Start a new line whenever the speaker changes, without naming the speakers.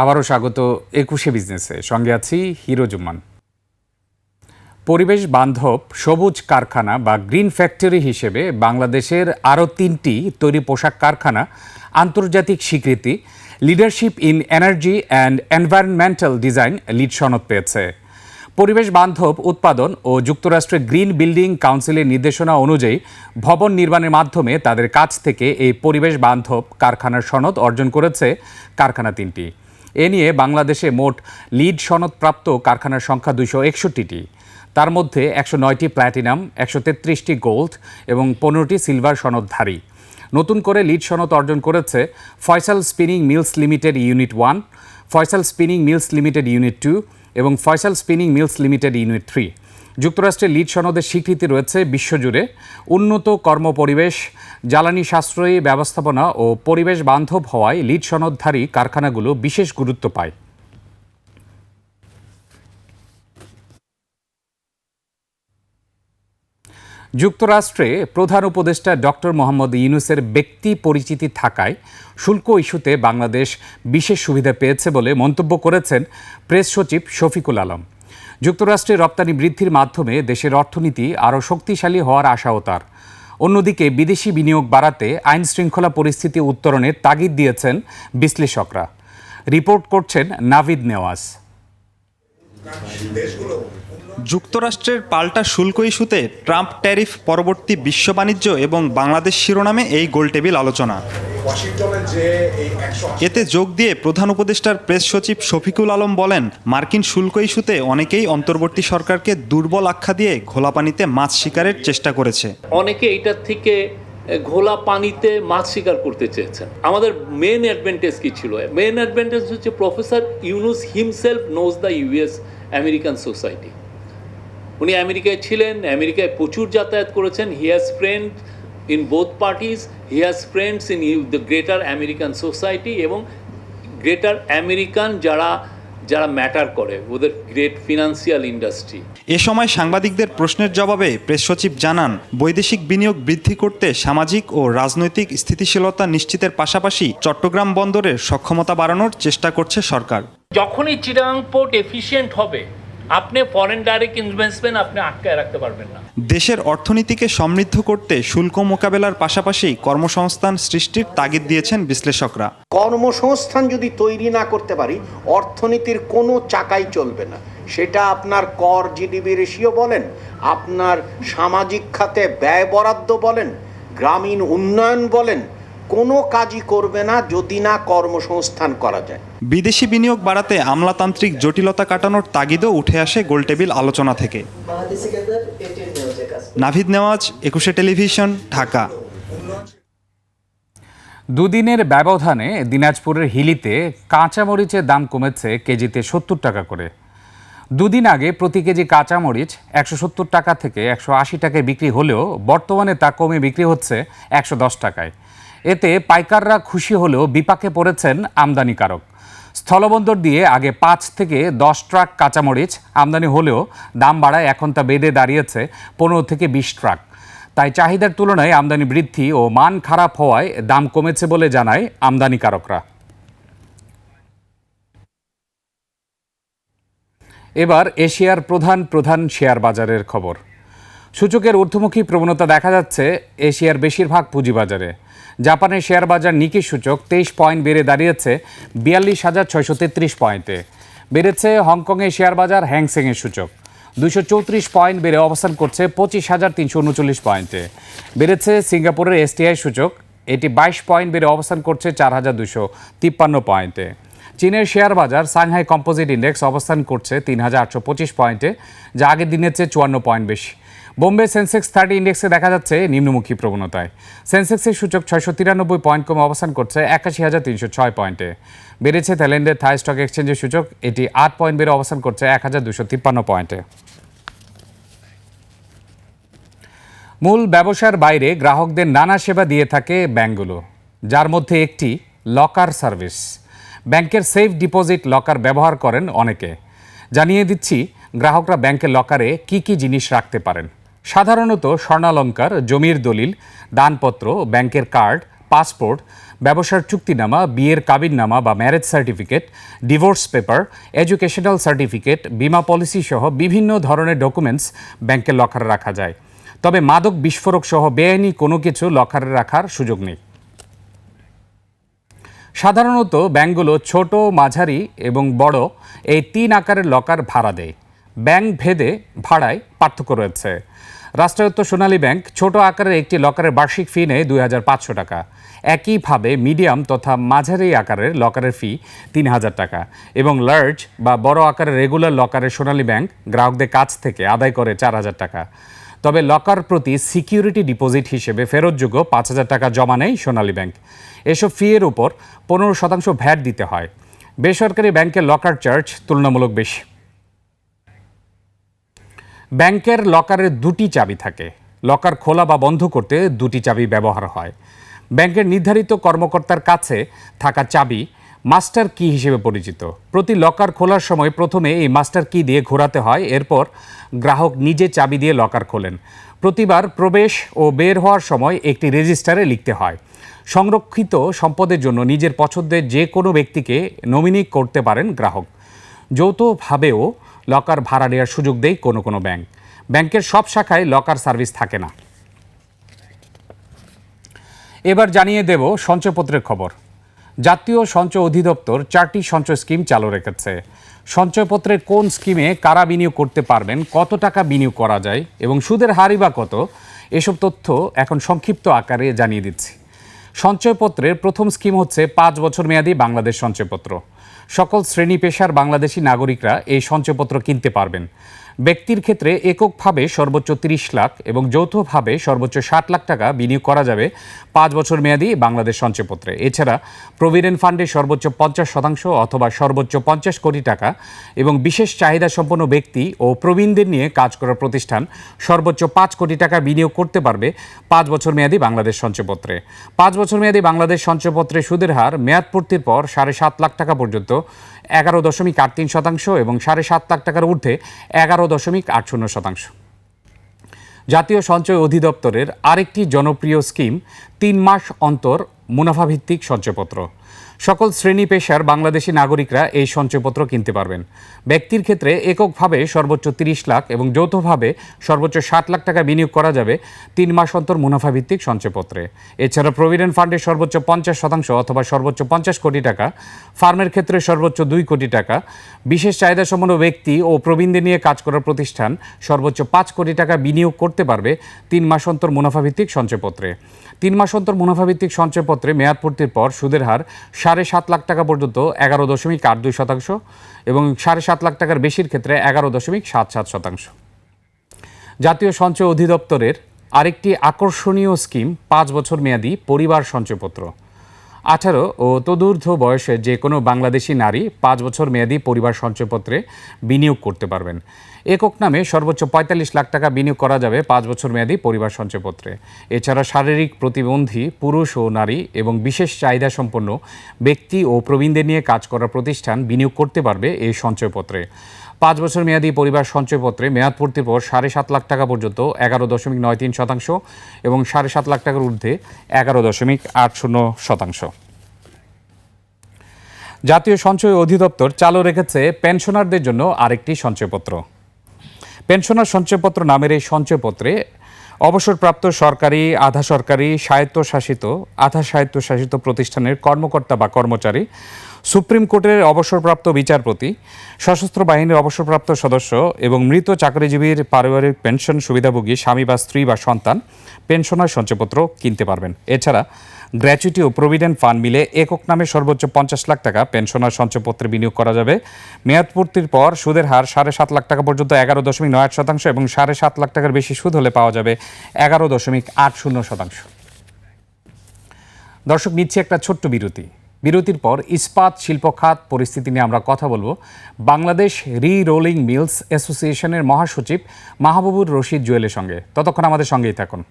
আবারও স্বাগত একুশে বিজনেসে। সঙ্গে আছি হিরো জুম্মান। পরিবেশ বান্ধব সবুজ কারখানা বা গ্রিন ফ্যাক্টরি হিসেবে বাংলাদেশের আরও তিনটি তৈরি পোশাক কারখানা, আন্তর্জাতিক স্বীকৃতি, leadership in energy and environmental design LEED সনদ পেয়েছে। পরিবেশ বান্ধব উৎপাদন ও যুক্তরাষ্ট্রের গ্রিন বিল্ডিং কাউন্সিলের নির্দেশনা অনুযায়ী ভবন নির্মাণের মাধ্যমে তাদের কাছ থেকে এই পরিবেশ বান্ধব কারখানার সনদ অর্জন করেছে কারখানা তিনটি। এ নিয়ে বাংলাদেশে মোট লিড সনদপ্রাপ্ত কারখানার সংখ্যা দুইশো একষট্টিটি। তার মধ্যে একশো নয়টি প্ল্যাটিনাম, একশো তেত্রিশটি গোল্ড এবং পনেরোটি সিলভার সনদধারী। নতুন করে লিড সনদ অর্জন করেছে Faisal spinning mills limited unit one, Faisal spinning mills limited unit two এবং Faisal spinning mills limited unit three. যুক্তরাষ্ট্রের লিড সনদের স্বীকৃতি রয়েছে বিশ্বজুড়ে। উন্নত কর্মপরিবেশ, জ্বালানি সাশ্রয়ী ব্যবস্থাপনা ও পরিবেশ বান্ধব হওয়ায় লিড সনদধারী কারখানাগুলো বিশেষ গুরুত্ব পায়। যুক্তরাষ্ট্রে প্রধান উপদেষ্টা ডক্টর মোহাম্মদ ইউনুসের ব্যক্তি পরিচিতি থাকায় শুল্ক ইস্যুতে বাংলাদেশ বিশেষ সুবিধা পেয়েছে বলে মন্তব্য করেছেন প্রেস সচিব শফিকুল আলম। যুক্তরাষ্ট্রে রপ্তানি বৃদ্ধির মাধ্যমে দেশের অর্থনীতি আরও শক্তিশালী হওয়ার আশাও তার। অন্যদিকে বিদেশি বিনিয়োগ বাড়াতে আইন শৃঙ্খলা পরিস্থিতি উত্তরণের তাগিদ দিয়েছেন বিশ্লেষকরা। রিপোর্ট করছেন নাভিদ নেওয়াজ।
যুক্তরাষ্ট্রের পাল্টা শুল্ক ইস্যুতে ট্রাম্প ট্যারিফ পরবর্তী বিশ্ব বাণিজ্য এবং বাংলাদেশ শিরোনামে এই গোলটেবিল আলোচনা। এতে যোগ দিয়ে প্রধান উপদেষ্টার প্রেস সচিব শফিকুল আলম বলেন মার্কিন শুল্ক ইস্যুতে অনেকেই অন্তর্বর্তী সরকারকে দুর্বল আখ্যা দিয়ে ঘোলা পানিতে মাছ শিকারের চেষ্টা করেছে।
অনেকে এটার থেকে ঘোলা পানিতে মাছ শিকার করতে চেয়েছেন। আমাদের মেন অ্যাডভান্টেজ কি ছিল? মেন অ্যাডভান্টেজ হচ্ছে professor Yunus himself knows the US American society উনি আমেরিকায় ছিলেন আমেরিকায় প্রচুর যাতায়াত করেছেন। He has friend in both parties he has friends in you the greater American society এবং গ্রেটার আমেরিকান যারা যারা ম্যাটার করে ওদের গ্রেট ফিনান্সিয়াল ইন্ডাস্ট্রি
এ সময় সাংবাদিকদের প্রশ্নের জবাবে প্রেস সচিব জানান বৈদেশিক বিনিয়োগ বৃদ্ধি করতে সামাজিক ও রাজনৈতিক স্থিতিশীলতা নিশ্চিতের পাশাপাশি চট্টগ্রাম বন্দরের সক্ষমতা বাড়ানোর চেষ্টা করছে সরকার।
যখনই চিরাং পোর্ট এফিসিয়েন্ট হবে আপনি ফরেন ডাইরেক্ট ইনভেস্টমেন্ট আপনি আটকায় রাখতে পারবেন না।
দেশের অর্থনীতিকে সমৃদ্ধ করতে শুল্ক মোকাবেলার পাশাপাশি কর্মসংস্থান সৃষ্টির তাগিদ দিয়েছেন বিশ্লেষকরা।
কর্মসংস্থান যদি তৈরি না করতে পারি অর্থনীতির কোনো চাকাই চলবে না। সেটা আপনার কর জিডিপি রেশিও বলেন আপনার সামাজিক খাতে ব্যয় বরাদ্দ বলেন গ্রামীণ উন্নয়ন বলেন কোনো কাজই করবে না যদি না কর্মসংস্থান করা যায়।
বিদেশি বিনিয়োগ বাড়াতে আমলাতান্ত্রিক জটিলতা কাটানোর তাগিদও উঠে আসে গোলটেবিল আলোচনা থেকে। নাভিদ নেওয়াজ একুশে টেলিভিশন ঢাকা।
দুদিনের ব্যবধানে দিনাজপুরের হিলিতে কাঁচামরিচের দাম কমেছে কেজিতে সত্তর টাকা করে। দুদিন আগে প্রতি কেজি কাঁচামরিচ একশো সত্তর টাকা থেকে একশো আশি টাকায় বিক্রি হলেও বর্তমানে তা কমে বিক্রি হচ্ছে একশো দশ টাকায়। এতে পাইকাররা খুশি হলেও বিপাকে পড়েছেন আমদানিকারক। স্থলবন্দর দিয়ে আগে পাঁচ থেকে দশ ট্রাক কাঁচামরিচ আমদানি হলেও দাম বাড়ায় এখন তা বেড়ে দাঁড়িয়েছে পনেরো থেকে বিশ ট্রাক। তাই চাহিদার তুলনায় আমদানি বৃদ্ধি ও মান খারাপ হওয়ায় দাম কমেছে বলে জানায় আমদানিকারকরা। এবার এশিয়ার প্রধান প্রধান শেয়ার বাজারের খবর। সূচকের ঊর্ধ্বমুখী প্রবণতা দেখা যাচ্ছে এশিয়ার বেশিরভাগ পুঁজিবাজারে। জাপানের শেয়ার বাজার নিকি সূচক তেইশ পয়েন্ট বেড়ে দাঁড়িয়েছে বিয়াল্লিশ হাজার ছয়শো তেত্রিশ পয়েন্টে। বেড়েছে হংকংয়ের শেয়ার বাজার হ্যাংসেংয়ের সূচক। দুশো চৌত্রিশ পয়েন্ট বেড়ে অবস্থান করছে পঁচিশ হাজার তিনশো উনচল্লিশ পয়েন্টে। বেড়েছে সিঙ্গাপুরের এসটিআই সূচক, এটি বাইশ পয়েন্ট বেড়ে অবস্থান করছে চার হাজার দুশো তিপ্পান্ন পয়েন্টে। চীনের শেয়ার বাজার সাংহাই কম্পোজিট ইন্ডেক্স অবস্থান করছে তিন হাজার আটশো পঁচিশ পয়েন্টে, যা আগের দিনের চেয়ে চুয়ান্ন পয়েন্ট বেশি। বোম্বে সেন্সেক্স থার্টি ইন্ডেক্সে দেখা যাচ্ছে নিম্নমুখী প্রবণতায়। সেন্সেক্সের সূচক ছয়শো তিরানব্বই পয়েন্ট কমে অবস্থান করছে একাশি হাজার তিনশো ছয় পয়েন্টে। বেড়েছে থাইল্যান্ডের থাই স্টক এক্সচেঞ্জের সূচক, এটি আট পয়েন্ট বেড়ে অবস্থান করছে এক হাজার দুশো তিপ্পান্ন পয়েন্টে। মূল ব্যবসার বাইরে গ্রাহকদের নানা সেবা দিয়ে থাকে ব্যাংকগুলো, যার মধ্যে একটি লকার সার্ভিস। ব্যাংকের সেফ ডিপোজিট লকার ব্যবহার করেন অনেকে। জানিয়ে দিচ্ছি, গ্রাহকরা ব্যাংকের লকারে কি কি জিনিস রাখতে পারেন। সাধারণত স্বর্ণালঙ্কার, জমির দলিল, দানপত্র, ব্যাংকের কার্ড, পাসপোর্ট, ব্যবসার চুক্তিনামা, বিয়ের কাবিননামা বা marriage certificate, divorce paper, educational certificate, বিমা পলিসি সহ বিভিন্ন ধরনের ডকুমেন্টস ব্যাংকের লকারে রাখা যায়। তবে মাদক বিস্ফোরক সহ বেআইনি কোনো কিছু লকারে রাখার সুযোগ নেই। সাধারণত ব্যাংকগুলো ছোট, মাঝারি এবং বড় এই তিন আকারের লকার ভাড়া দেয়। ব্যাংক ভেদে ভাড়ায় পার্থক্য রয়েছে। রাষ্ট্রায়ত্ত সোনালী ব্যাংক ছোট আকারের একটি লকারের বার্ষিক ফি নেয় দুই হাজার পাঁচশো টাকা। একইভাবে মিডিয়াম তথা মাঝারি আকারের লকারের ফি তিন হাজার টাকা এবং লার্জ বা বড় আকারের রেগুলার লকারের সোনালী ব্যাংক গ্রাহকদের কাছ থেকে আদায় করে চার হাজার টাকা। তবে লকার প্রতি সিকিউরিটি ডিপোজিট হিসেবে ফেরতযোগ্য পাঁচ হাজার টাকা জমা নেয় সোনালী ব্যাংক। এসব ফি এর উপর পনেরো শতাংশ ভ্যাট দিতে হয়। বেসরকারি ব্যাংকের লকার চার্জ তুলনামূলক বেশি। ব্যাংকের লকারের দুটি চাবি থাকে। লকার খোলা বা বন্ধ করতে দুটি চাবি ব্যবহার হয়। ব্যাংকের নির্ধারিত কর্মকর্তার কাছে থাকা চাবি মাস্টার কি হিসেবে পরিচিত? প্রতি লকার খোলার সময় প্রথমে এই মাস্টার কি দিয়ে ঘোরাতে হয়, এরপর গ্রাহক নিজে চাবি দিয়ে লকার খোলেন। প্রতিবার প্রবেশ ও বের হওয়ার সময় একটি রেজিস্টারে লিখতে হয়। সংরক্ষিত সম্পদের জন্য নিজের পছন্দের যে কোনো ব্যক্তিকে নমিনি করতে পারেন গ্রাহক। যৌথভাবেও লকার ভাড়া নেওয়ার সুযোগ দেয় কোনো কোনো ব্যাংক। ব্যাংকের সব শাখায় লকার সার্ভিস থাকে না। এবার জানিয়ে দেব সঞ্চয়পত্রের খবর। জাতীয় সঞ্চয় অধিদপ্তর চারটি সঞ্চয় স্কিম চালু রেখেছে। সঞ্চয়পত্রের কোন স্কিমে কারা বিনিয়োগ করতে পারবেন, কত টাকা বিনিয়োগ করা যায় এবং সুদের হারই বা কত, এসব তথ্য এখন সংক্ষিপ্ত আকারে জানিয়ে দিচ্ছি। সঞ্চয়পত্রের প্রথম স্কিম হচ্ছে পাঁচ বছর মেয়াদী বাংলাদেশ সঞ্চয়পত্র। সকল শ্রেণি পেশার বাংলাদেশি নাগরিকরা এই সঞ্চয়পত্র কিনতে পারবেন। ব্যক্তির ক্ষেত্রে এককভাবে সর্বোচ্চ তিরিশ লাখ এবং যৌথভাবে সর্বোচ্চ ষাট লাখ টাকা বিনিয়োগ করা যাবে পাঁচ বছর মেয়াদী বাংলাদেশ সঞ্চয়পত্রে। এছাড়া প্রভিডেন্ট ফান্ডে সর্বোচ্চ পঞ্চাশ শতাংশ অথবা সর্বোচ্চ পঞ্চাশ কোটি টাকা এবং বিশেষ চাহিদা সম্পন্ন ব্যক্তি ও প্রবীণদের নিয়ে কাজ করার প্রতিষ্ঠান সর্বোচ্চ পাঁচ কোটি টাকা বিনিয়োগ করতে পারবে পাঁচ বছর মেয়াদি বাংলাদেশ সঞ্চয়পত্রে। পাঁচ বছর মেয়াদী বাংলাদেশ সঞ্চয়পত্রে সুদের হার মেয়াদ পূর্তির পর সাড়ে সাত লাখ টাকা পর্যন্ত এগারো দশমিক আট তিন শতাংশ এবং সাড়ে সাত লাখ টাকার ঊর্ধ্বে এগারো দশমিক আট শূন্য শতাংশ। জাতীয় সঞ্চয় অধিদপ্তরের আরেকটি জনপ্রিয় স্কিম তিন মাস অন্তর মুনাফাভিত্তিক সঞ্চয়পত্র। সকল শ্রেণি পেশার বাংলাদেশি নাগরিকরা এই সঞ্চয়পত্র কিনতে পারবেন। ব্যক্তির ক্ষেত্রে এককভাবে সর্বোচ্চ তিরিশ লাখ এবং যৌথভাবে সর্বোচ্চ ষাট লাখ টাকা বিনিয়োগ করা যাবে তিন মাস অন্তর মুনাফাভিত্তিক সঞ্চয়পত্রে। এছাড়া প্রভিডেন্ট ফান্ডে সর্বোচ্চ পঞ্চাশ শতাংশ অথবা সর্বোচ্চ পঞ্চাশ কোটি টাকা, ফার্মের ক্ষেত্রে সর্বোচ্চ দুই কোটি টাকা, বিশেষ চাহিদা সম্পন্ন ব্যক্তি ও প্রবীণদের নিয়ে কাজ করার প্রতিষ্ঠান সর্বোচ্চ পাঁচ কোটি টাকা বিনিয়োগ করতে পারবে তিন মাস অন্তর মুনাফাভিত্তিক সঞ্চয়পত্রে। তিন মাস অন্তর মুনাফাভিত্তিক সঞ্চয়পত্রে মেয়াদ পূর্তির পর সুদের হার সাড়ে সাত লাখ টাকা পর্যন্ত এগারো দশমিক আট দুই শতাংশ এবং সাড়ে সাত লাখ টাকার বেশির ক্ষেত্রে এগারো দশমিক সাত সাত শতাংশ। জাতীয় সঞ্চয় অধিদপ্তরের আরেকটি আকর্ষণীয় স্কিম পাঁচ বছর মেয়াদি পরিবার সঞ্চয়পত্র। আঠারো ও তদূর্ধ্ব বয়সে যে কোনো বাংলাদেশি নারী পাঁচ বছর মেয়াদী পরিবার সঞ্চয়পত্রে বিনিয়োগ করতে পারবেন। একক নামে সর্বোচ্চ পঁয়তাল্লিশ লাখ টাকা বিনিয়োগ করা যাবে পাঁচ বছর মেয়াদী পরিবার সঞ্চয়পত্রে। এছাড়া শারীরিক প্রতিবন্ধী, পুরুষ ও নারী এবং বিশেষ চাহিদা সম্পন্ন ব্যক্তি ও প্রবীণদের নিয়ে কাজ করা প্রতিষ্ঠান বিনিয়োগ করতে পারবে এই সঞ্চয়পত্রে। পাঁচ বছর মেয়াদী পরিবার সঞ্চয়পত্রে মেয়াদ পূর্তির পর সাড়ে সাত লাখ টাকা পর্যন্ত এগারো দশমিক নয় তিন শতাংশ এবং সাড়ে সাত লাখ টাকার ঊর্ধ্বে এগারো দশমিক আট শূন্য শতাংশ। জাতীয় সঞ্চয় অধিদপ্তর চালু রেখেছে পেনশনারদের জন্য আরেকটি সঞ্চয়পত্র। পেনশনার সঞ্চয়পত্র নামের এই সঞ্চয়পত্রে অবসরপ্রাপ্ত সরকারি, আধা সরকারি, স্বায়ত্তশাসিত, আধা স্বায়ত্তশাসিত প্রতিষ্ঠানের কর্মকর্তা বা কর্মচারী সুপ্রিম কোর্টের অবসরপ্রাপ্ত বিচারপতি, সশস্ত্র বাহিনীর অবসরপ্রাপ্ত সদস্য এবং মৃত চাকরিজীবীর পারিবারিক পেনশন সুবিধাভোগী স্বামী বা স্ত্রী বা সন্তান পেনশনার সঞ্চয়পত্র কিনতে পারবেন। এছাড়া গ্র্যাচুইটি ও প্রভিডেন্ট ফান্ড মিলে একক নামে সর্বোচ্চ পঞ্চাশ লাখ টাকা পেনশনার সঞ্চয়পত্রে বিনিয়োগ করা যাবে। মেয়াদ পূর্তির পর সুদের হার সাড়ে সাত লাখ টাকা পর্যন্ত এগারো দশমিক নয় আট শতাংশ এবং সাড়ে সাত লাখ টাকার বেশি সুদ হলে পাওয়া যাবে এগারো দশমিক আট শূন্য শতাংশ। দর্শক, নিচ্ছে একটা ছোট্ট বিরতি। বিরতির পর ইস্পাত শিল্পখাত পরিস্থিতি নিয়ে আমরা কথা বলব। বাংলাদেশ রি রোলিং মিলস অ্যাসোসিয়েশনের মহাসচিব মাহবুবুর রশিদ জুয়েলের সঙ্গে। ততক্ষণ আমাদের সঙ্গেই থাকুন।